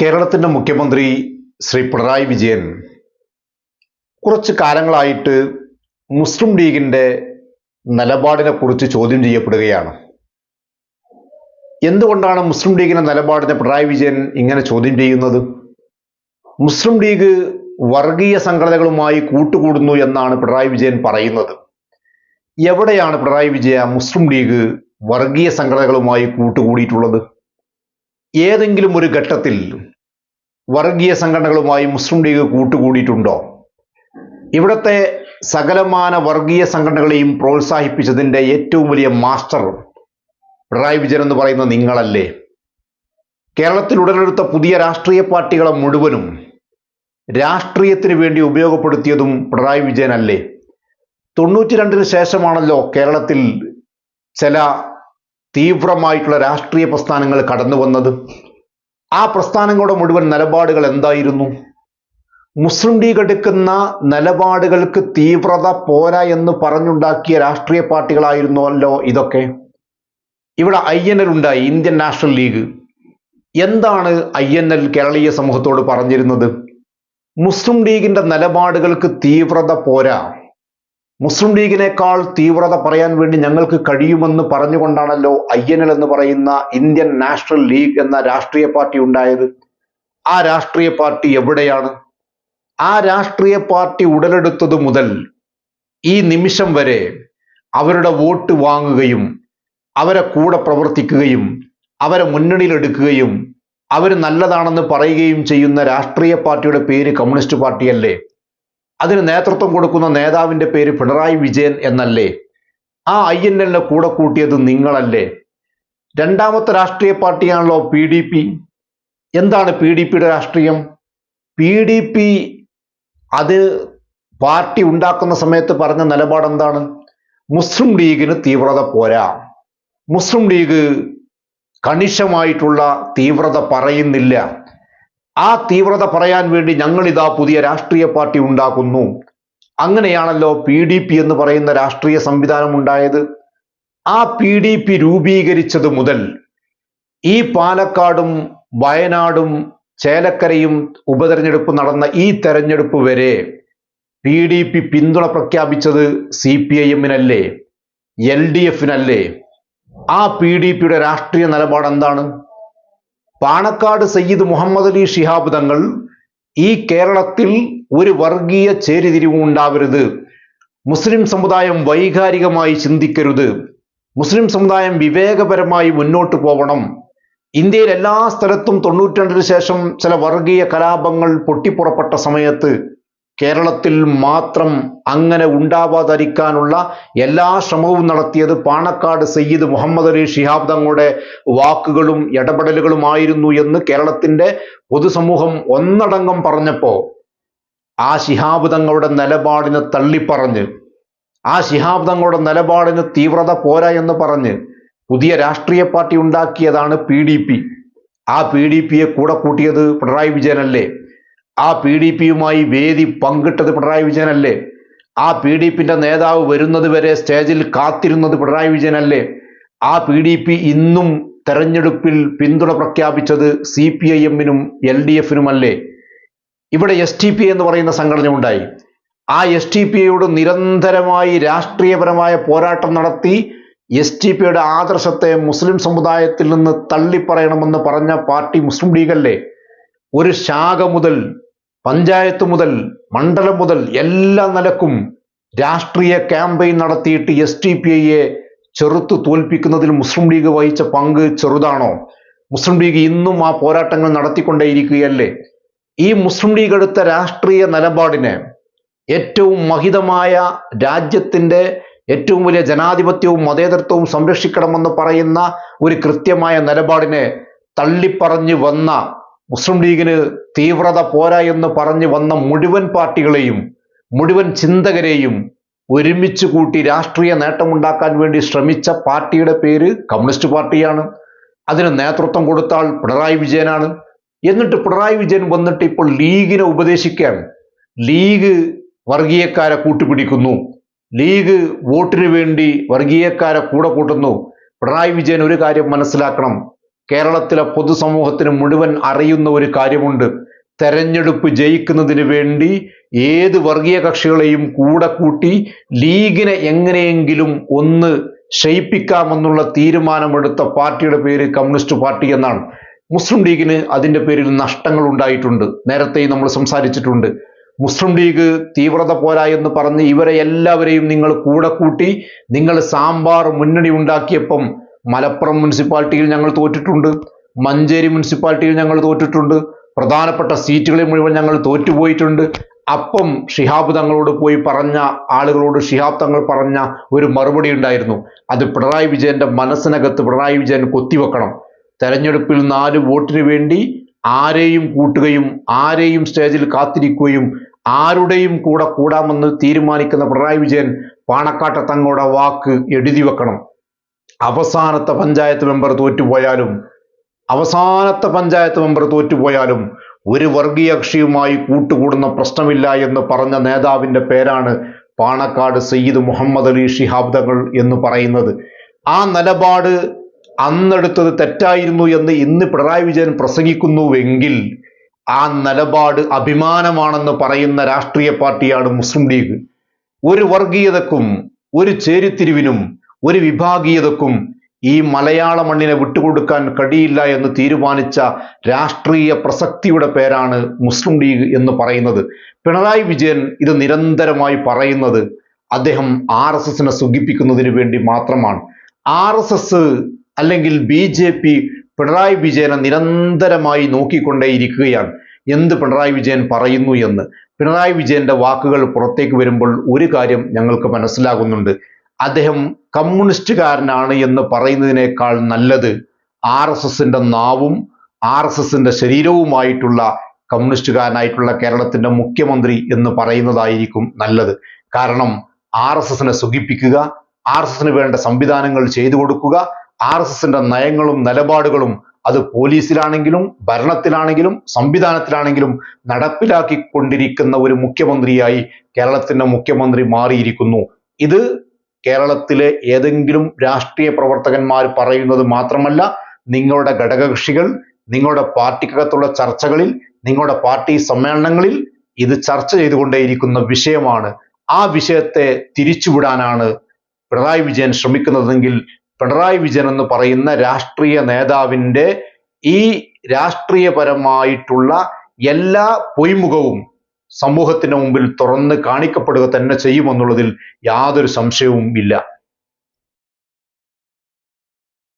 കേരളത്തിന്റെ മുഖ്യമന്ത്രി ശ്രീ പിണറായി വിജയൻ കുറച്ച് കാലങ്ങളായിട്ട് മുസ്ലിം ലീഗിന്റെ നിലപാടിനെ കുറിച്ച് ചോദ്യം ചെയ്യപ്പെടുകയാണ്. എന്തുകൊണ്ടാണ് മുസ്ലിം ലീഗിന്റെ നിലപാടിനെ പിണറായി വിജയൻ ഇങ്ങനെ ചോദ്യം ചെയ്യുന്നത്? മുസ്ലിം ലീഗ് വർഗീയ സംഘടനകളുമായി കൂട്ടുകൂടുന്നു എന്നാണ് പിണറായി വിജയൻ പറയുന്നത്. എവിടെയാണ് പിണറായി വിജയ മുസ്ലിം ലീഗ് വർഗീയ സംഘടനകളുമായി കൂട്ടുകൂടിയിട്ടുള്ളത്? ഏതെങ്കിലും ഒരു ഘട്ടത്തിൽ വർഗീയ സംഘടനകളുമായി മുസ്ലിം ലീഗ് കൂട്ടുകൂടിയിട്ടുണ്ടോ? ഇവിടത്തെ സകലമാന വർഗീയ സംഘടനകളെയും പ്രോത്സാഹിപ്പിച്ചതിന്റെ ഏറ്റവും വലിയ മാസ്റ്റർ പിണറായി വിജയൻ എന്ന് പറയുന്ന നിങ്ങളല്ലേ? കേരളത്തിൽ ഉടലെടുത്ത പുതിയ രാഷ്ട്രീയ പാർട്ടികളെ മുഴുവനും രാഷ്ട്രീയത്തിന് വേണ്ടി ഉപയോഗപ്പെടുത്തിയതും പിണറായി വിജയനല്ലേ തൊണ്ണൂറ്റി രണ്ടിന് ശേഷമാണല്ലോ കേരളത്തിൽ ചില തീവ്രമായിട്ടുള്ള രാഷ്ട്രീയ പ്രസ്ഥാനങ്ങൾ കടന്നു വന്നത്. ആ പ്രസ്ഥാനങ്ങളുടെ മുഴുവൻ നിലപാടുകൾ എന്തായിരുന്നു? മുസ്ലിം ലീഗ് എടുക്കുന്ന നിലപാടുകൾക്ക് തീവ്രത പോരാ എന്ന് പറഞ്ഞുണ്ടാക്കിയ രാഷ്ട്രീയ പാർട്ടികളായിരുന്നല്ലോ ഇതൊക്കെ. ഇവിടെ ഐ എൻ എൽ ഉണ്ടായി ഇന്ത്യൻ നാഷണൽ ലീഗ്. എന്താണ് ഐ എൻ എൽ കേരളീയ സമൂഹത്തോട് പറഞ്ഞിരുന്നത്? മുസ്ലിം ലീഗിന്റെ നിലപാടുകൾക്ക് തീവ്രത പോരാ. മുസ്ലിം ലീഗിനേക്കാൾ തീവ്രത പറയാൻ വേണ്ടി ഞങ്ങൾക്ക് കഴിയുമെന്ന് പറഞ്ഞുകൊണ്ടാണല്ലോ ഐ എൻ എൽ എന്ന് പറയുന്ന ഇന്ത്യൻ നാഷണൽ ലീഗ് എന്ന രാഷ്ട്രീയ പാർട്ടി ഉണ്ടായത്. ആ രാഷ്ട്രീയ പാർട്ടി എവിടെയാണ്? ആ രാഷ്ട്രീയ പാർട്ടി ഉടലെടുത്തത് മുതൽ ഈ നിമിഷം വരെ അവരുടെ വോട്ട് വാങ്ങുകയും അവരെ കൂടെ പ്രവർത്തിക്കുകയും അവരെ മുന്നണിയിലെടുക്കുകയും അവർ നല്ലതാണെന്ന് പറയുകയും ചെയ്യുന്ന രാഷ്ട്രീയ പാർട്ടിയുടെ പേര് കമ്മ്യൂണിസ്റ്റ് പാർട്ടിയല്ലേ അതിന് നേതൃത്വം കൊടുക്കുന്ന നേതാവിന്റെ പേര് പിണറായി വിജയൻ എന്നല്ലേ? ആ ഐ എൻ എല്ലിനെ കൂടെ കൂട്ടിയത് നിങ്ങളല്ലേ? രണ്ടാമത്തെ രാഷ്ട്രീയ പാർട്ടിയാണല്ലോ പി ഡി പി എന്താണ് പി ഡി പിയുടെ രാഷ്ട്രീയം? പി ഡി പി അത് പാർട്ടി ഉണ്ടാക്കുന്ന സമയത്ത് പറഞ്ഞ നിലപാട് എന്താണ്? മുസ്ലിം ലീഗിന് തീവ്രത പോരാ. മുസ്ലിം ലീഗ് കണിശമായിട്ടുള്ള തീവ്രത പറയുന്നില്ല. ആ തീവ്രത പറയാൻ വേണ്ടി ഞങ്ങൾ ഇതാ പുതിയ രാഷ്ട്രീയ പാർട്ടി ഉണ്ടാക്കുന്നു. അങ്ങനെയാണല്ലോ പി ഡി പി എന്ന് പറയുന്ന രാഷ്ട്രീയ സംവിധാനം ഉണ്ടായത്. ആ പി ഡി പി രൂപീകരിച്ചത് മുതൽ ഈ പാലക്കാടും വയനാടും ചേലക്കരയും ഉപതെരഞ്ഞെടുപ്പ് നടന്ന ഈ തെരഞ്ഞെടുപ്പ് വരെ പി ഡി പി പിന്തുണ പ്രഖ്യാപിച്ചത് സി പി ഐ എമ്മിനല്ലേ എൽ ഡി എഫിനല്ലേ. ആ പി ഡി പിയുടെ രാഷ്ട്രീയ നിലപാട് എന്താണ് പാണക്കാട് സയ്യിദ് മുഹമ്മദ് അലി ഷിഹാബ് തങ്ങൾ ഈ കേരളത്തിൽ ഒരു വർഗീയ ചേരിതിരിവും ഉണ്ടാവരുത്. മുസ്ലിം സമുദായം വൈകാരികമായി ചിന്തിക്കരുത്. മുസ്ലിം സമുദായം വിവേകപരമായി മുന്നോട്ട് പോകണം ഇന്ത്യയിൽ എല്ലാ സ്ഥലത്തും തൊണ്ണൂറ്റി രണ്ടിന് ശേഷം ചില വർഗീയ കലാപങ്ങൾ പൊട്ടിപ്പുറപ്പെട്ട സമയത്ത് കേരളത്തിൽ മാത്രം അങ്ങനെ ഉണ്ടാവാതിരിക്കാനുള്ള എല്ലാ ശ്രമവും നടത്തിയത് പാണക്കാട് സയ്യിദ് മുഹമ്മദ് അലി ഷിഹാബ് തങ്ങളുടെ വാക്കുകളും ഇടപെടലുകളുമായിരുന്നു എന്ന് കേരളത്തിന്റെ പൊതുസമൂഹം ഒന്നടങ്കം പറഞ്ഞപ്പോ ആ ശിഹാബ് തങ്ങളുടെ നിലപാടിനെ തള്ളിപ്പറഞ്ഞ് ആ ശിഹാബ് തങ്ങളുടെ നിലപാടിന് തീവ്രത പോരാ എന്ന് പറഞ്ഞ് പുതിയ രാഷ്ട്രീയ പാർട്ടി ഉണ്ടാക്കിയതാണ് പി ഡി പി. ആ പി ഡി പിയെ കൂടെ കൂട്ടിയത് പിണറായി വിജയനല്ലേ? ആ പി ഡി പിയുമായി വേദി പങ്കിട്ടത് പിണറായി വിജയനല്ലേ? ആ പി ഡി പിന്റെ നേതാവ് വരുന്നത് വരെ സ്റ്റേജിൽ കാത്തിരുന്നത് പിണറായി വിജയനല്ലേ? ആ പി ഡി പി ഇന്നും തെരഞ്ഞെടുപ്പിൽ പിന്തുണ പ്രഖ്യാപിച്ചത് സി പി ഐ എമ്മിനും എൽ ഡി എഫിനുമല്ലേ? ഇവിടെ എസ് ടി പി എന്ന് പറയുന്ന സംഘടന ഉണ്ടായി. ആ എസ് ടി പി ഐയോട് നിരന്തരമായി രാഷ്ട്രീയപരമായ പോരാട്ടം നടത്തി എസ് ടി പിയുടെ ആദർശത്തെ മുസ്ലിം സമുദായത്തിൽ നിന്ന് തള്ളിപ്പറയണമെന്ന് പറഞ്ഞ പാർട്ടി മുസ്ലിം ലീഗല്ലേ? ഒരു ശാഖ മുതൽ പഞ്ചായത്ത് മുതൽ മണ്ഡലം മുതൽ എല്ലാ നിലക്കും രാഷ്ട്രീയ ക്യാമ്പയിൻ നടത്തിയിട്ട് എസ് ടി പി ഐയെ ചെറുത്തു തോൽപ്പിക്കുന്നതിൽ മുസ്ലിം ലീഗ് വഹിച്ച പങ്ക് ചെറുതാണോ? മുസ്ലിം ലീഗ് ഇന്നും ആ പോരാട്ടങ്ങൾ നടത്തിക്കൊണ്ടേയിരിക്കുകയല്ലേ? ഈ മുസ്ലിം ലീഗ് എടുത്ത രാഷ്ട്രീയ നിലപാടിനെ ഏറ്റവും മഹിതമായ രാജ്യത്തിന്റെ ഏറ്റവും വലിയ ജനാധിപത്യവും മതേതരത്വവും സംരക്ഷിക്കണമെന്ന് പറയുന്ന ഒരു കൃത്യമായ നിലപാടിനെ തള്ളിപ്പറഞ്ഞു വന്ന മുസ്ലിം ലീഗിന് തീവ്രത പോരാ എന്ന് പറഞ്ഞു വന്ന മുഴുവൻ പാർട്ടികളെയും മുഴുവൻ ചിന്തകരെയും ഒരുമിച്ച് കൂട്ടി രാഷ്ട്രീയ നേട്ടമുണ്ടാക്കാൻ വേണ്ടി ശ്രമിച്ച പാർട്ടിയുടെ പേര് കമ്മ്യൂണിസ്റ്റ് പാർട്ടിയാണ്. അതിന് നേതൃത്വം കൊടുത്ത ആൾ പിണറായി വിജയനാണ്. എന്നിട്ട് പിണറായി വിജയൻ വന്നിട്ട് ഇപ്പോൾ ലീഗിനെ ഉപദേശിക്കാൻ ലീഗ് വർഗീയക്കാരെ കൂട്ടുപിടിക്കുന്നു. ലീഗ് വോട്ടിനു വേണ്ടി വർഗീയക്കാരെ കൂടെ കൂട്ടുന്നു. പിണറായി വിജയൻ ഒരു കാര്യം മനസ്സിലാക്കണം. കേരളത്തിലെ പൊതുസമൂഹത്തിന് മുഴുവൻ അറിയുന്ന ഒരു കാര്യമുണ്ട്. തെരഞ്ഞെടുപ്പ് ജയിക്കുന്നതിന് വേണ്ടി ഏത് വർഗീയ കക്ഷികളെയും കൂടെ കൂട്ടി ലീഗിനെ എങ്ങനെയെങ്കിലും ഒന്ന് ക്ഷയിപ്പിക്കാമെന്നുള്ള തീരുമാനമെടുത്ത പാർട്ടിയുടെ പേര് കമ്മ്യൂണിസ്റ്റ് പാർട്ടി എന്നാണ്. മുസ്ലിം ലീഗിന് അതിന്റെ പേരിൽ നഷ്ടങ്ങൾ ഉണ്ടായിട്ടുണ്ട്. നേരത്തെ നമ്മൾ സംസാരിച്ചിട്ടുണ്ട്. മുസ്ലിം ലീഗ് തീവ്രത പോരാ എന്ന് പറഞ്ഞ് ഇവരെ എല്ലാവരെയും നിങ്ങൾ കൂടെ കൂട്ടി നിങ്ങൾ സാമ്പാർ മുന്നണി ഉണ്ടാക്കിയപ്പം മലപ്പുറം മുനിസിപ്പാലിറ്റിയിൽ ഞങ്ങൾ തോറ്റിട്ടുണ്ട് മഞ്ചേരി മുനിസിപ്പാലിറ്റിയിൽ ഞങ്ങൾ തോറ്റിട്ടുണ്ട് പ്രധാനപ്പെട്ട സീറ്റുകളിൽ മുഴുവൻ ഞങ്ങൾ തോറ്റുപോയിട്ടുണ്ട്. അപ്പം ഷിഹാബ് തങ്ങളോട് പോയി പറഞ്ഞ ആളുകളോട് ഷിഹാബ് തങ്ങൾ പറഞ്ഞ ഒരു മറുപടി ഉണ്ടായിരുന്നു. അത് പിണറായി വിജയന്റെ മനസ്സിനകത്ത് പിണറായി വിജയൻ കൊത്തിവെക്കണം. തെരഞ്ഞെടുപ്പിൽ നാല് വോട്ടിന് വേണ്ടി ആരെയും കൂട്ടുകയും ആരെയും സ്റ്റേജിൽ കാത്തിരിക്കുകയും ആരുടെയും കൂടെ കൂടാമെന്ന് തീരുമാനിക്കുന്ന പിണറായി വിജയൻ പാണക്കാട്ടെ തങ്ങളുടെ വാക്ക് എഴുതി വെക്കണം. അവസാനത്തെ പഞ്ചായത്ത് മെമ്പർ തോറ്റുപോയാലും അവസാനത്തെ പഞ്ചായത്ത് മെമ്പർ തോറ്റുപോയാലും ഒരു വർഗീയ കക്ഷിയുമായി കൂട്ടുകൂടുന്ന പ്രശ്നമില്ല എന്ന് പറഞ്ഞ നേതാവിന്റെ പേരാണ് പാണക്കാട് സയ്യിദ് മുഹമ്മദ് അലി ഷിഹാബ് തങ്ങൾ എന്ന് പറയുന്നത്. ആ നിലപാട് അന്നെടുത്തത് തെറ്റായിരുന്നു എന്ന് ഇന്ന് പിണറായി വിജയൻ പ്രസംഗിക്കുന്നുവെങ്കിൽ ആ നിലപാട് അഭിമാനമാണെന്ന് പറയുന്ന രാഷ്ട്രീയ പാർട്ടിയാണ് മുസ്ലിം ലീഗ്. ഒരു വർഗീയതക്കും ഒരു ചേരിത്തിരിവിനും ഒരു വിഭാഗീയതക്കും ഈ മലയാള മണ്ണിനെ വിട്ടുകൊടുക്കാൻ കഴിയില്ല എന്ന് തീരുമാനിച്ച രാഷ്ട്രീയ പ്രസക്തിയുടെ പേരാണ് മുസ്ലിം ലീഗ് എന്ന് പറയുന്നത്. പിണറായി വിജയൻ ഇത് നിരന്തരമായി പറയുന്നത് അദ്ദേഹം ആർ എസ് എസിനെ സുഖിപ്പിക്കുന്നതിന് വേണ്ടി മാത്രമാണ്. ആർ എസ് എസ് അല്ലെങ്കിൽ ബി ജെ പി പിണറായി വിജയനെ നിരന്തരമായി നോക്കിക്കൊണ്ടേയിരിക്കുകയാണ്. എന്ത് പിണറായി വിജയൻ പറയുന്നു എന്ന്. പിണറായി വിജയന്റെ വാക്കുകൾ പുറത്തേക്ക് വരുമ്പോൾ ഒരു കാര്യം ഞങ്ങൾക്ക് മനസ്സിലാകുന്നുണ്ട്. അദ്ദേഹം കമ്മ്യൂണിസ്റ്റുകാരനാണ് എന്ന് പറയുന്നതിനേക്കാൾ നല്ലത് ആർ എസ് എസിന്റെ നാവും ആർ എസ് എസിന്റെ ശരീരവുമായിട്ടുള്ള കമ്മ്യൂണിസ്റ്റുകാരനായിട്ടുള്ള കേരളത്തിന്റെ മുഖ്യമന്ത്രി എന്ന് പറയുന്നതായിരിക്കും നല്ലത്. കാരണം ആർ എസ് എസിനെ സുഖിപ്പിക്കുക ആർ എസ് എസിന് വേണ്ട സംവിധാനങ്ങൾ ചെയ്തു കൊടുക്കുക ആർ എസ് എസിന്റെ നയങ്ങളും നിലപാടുകളും അത് പോലീസിലാണെങ്കിലും ഭരണത്തിലാണെങ്കിലും സംവിധാനത്തിലാണെങ്കിലും നടപ്പിലാക്കിക്കൊണ്ടിരിക്കുന്ന ഒരു മുഖ്യമന്ത്രിയായി കേരളത്തിന്റെ മുഖ്യമന്ത്രി മാറിയിരിക്കുന്നു. ഇത് കേരളത്തിലെ ഏതെങ്കിലും രാഷ്ട്രീയ പ്രവർത്തകന്മാർ പറയുന്നത് മാത്രമല്ല നിങ്ങളുടെ ഘടകകക്ഷികൾ നിങ്ങളുടെ പാർട്ടിക്കകത്തുള്ള ചർച്ചകളിൽ നിങ്ങളുടെ പാർട്ടി സമ്മേളനങ്ങളിൽ ഇത് ചർച്ച ചെയ്തുകൊണ്ടേയിരിക്കുന്ന വിഷയമാണ്. ആ വിഷയത്തെ തിരിച്ചുവിടാനാണ് പിണറായി വിജയൻ ശ്രമിക്കുന്നതെങ്കിൽ പിണറായി വിജയൻ എന്ന് പറയുന്ന രാഷ്ട്രീയ നേതാവിന്റെ ഈ രാഷ്ട്രീയപരമായിട്ടുള്ള എല്ലാ പൊയ്മുഖവും സമൂഹത്തിന് മുമ്പിൽ തുറന്ന് കാണിക്കപ്പെടുക തന്നെ ചെയ്യുമെന്നുള്ളതിൽ യാതൊരു സംശയവും ഇല്ല.